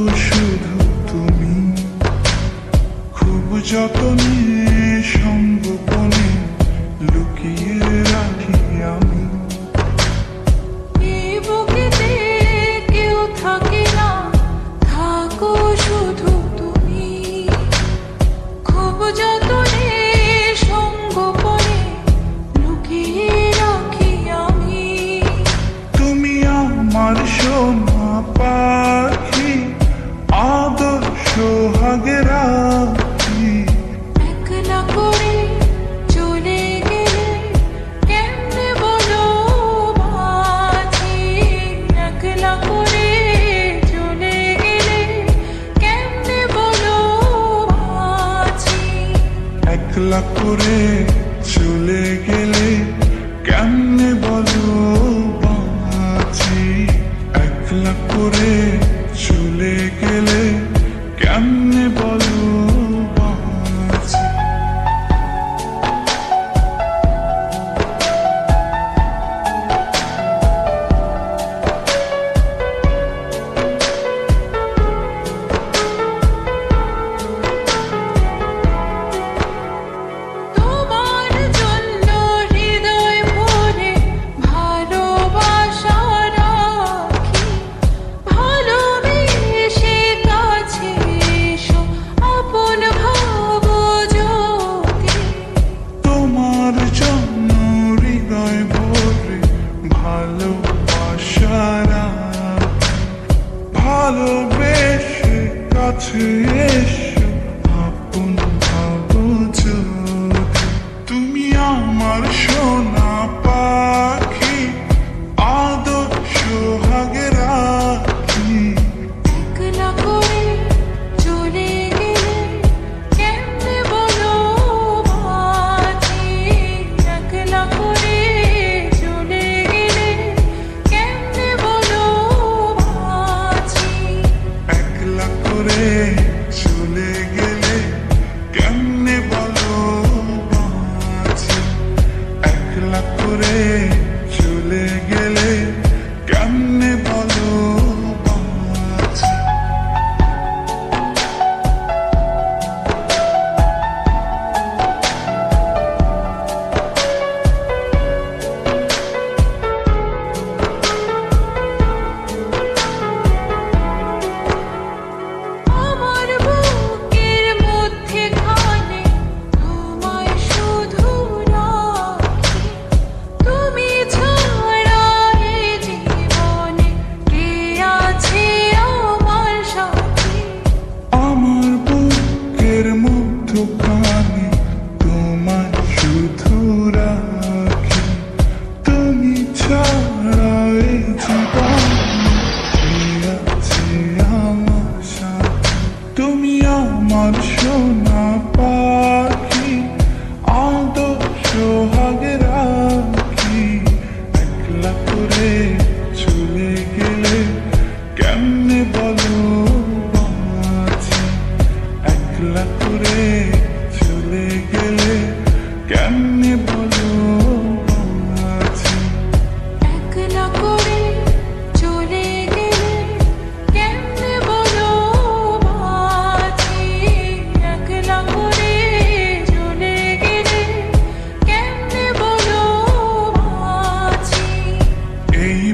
শুধু তুমি। খুব যতনে সঙ্গোপনে লুকিয়ে রাখি আমি। লাভ করে চলে গেলে কেমনে বলো বাঁচি? একলা করে চলে গেলে কেমনে বলো আমার সোনা। la pureza.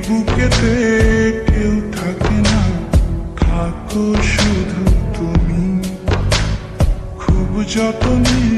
বুকেতে কেউ থাকে না থাকো শুধু তুমি। খুব যত্নে